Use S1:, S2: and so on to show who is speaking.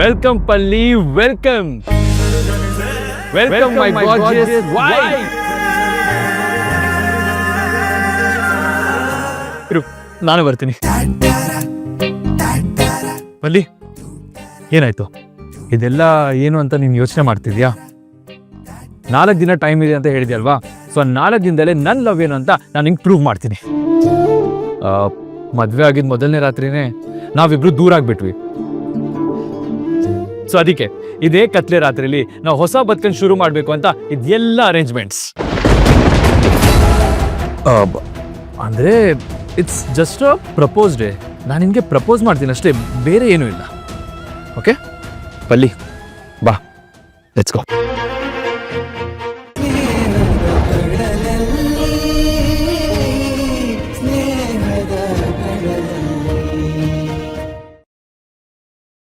S1: Welcome Palli welcome welcome my gorgeous wife. ಇರು ನಾನು ಬರ್ತೀನಿ. ಪಲ್ಲಿ ಏನಾಯ್ತು? ಇದೆಲ್ಲ ಏನು ಅಂತ ನೀನು ಯೋಚನೆ ಮಾಡ್ತಿದ್ಯಾ? ನಾಲ್ಕು ದಿನ ಟೈಮ್ ಇದೆ ಅಂತ ಹೇಳಿದ್ಯಲ್ವಾ ಸೊ ನಾಲ್ಕು ದಿನದಲ್ಲೇ ನನ್ನ ಲವ್ ಏನು ಅಂತ ನಾನು ಹಿಂಗೆ ಪ್ರೂವ್ ಮಾಡ್ತೀನಿ. ಮದುವೆ ಆಗಿದ್ದ ಮೊದಲನೇ ರಾತ್ರಿನೇ ನಾವಿಬ್ರು ದೂರ ಆಗ್ಬಿಟ್ವಿ ಸೊ ಅದಕ್ಕೆ ಇದೇ ಕತ್ಲೆ ರಾತ್ರಿಲಿ ನಾವು ಹೊಸ ಬದುಕನ್ ಶುರು ಮಾಡಬೇಕು ಅಂತ ಇದೆಲ್ಲ ಅರೇಂಜ್ಮೆಂಟ್ಸ್ ಅಂದ್ರೆ it's just a propose day ನಾನು ನಿನಗೆ ಪ್ರಪೋಸ್ ಮಾಡ್ತೀನಿ ಅಷ್ಟೇ ಬೇರೆ ಏನೂ ಇಲ್ಲ. ಓಕೆ ಬಲ್ಲಿ ಬಾ. Let's go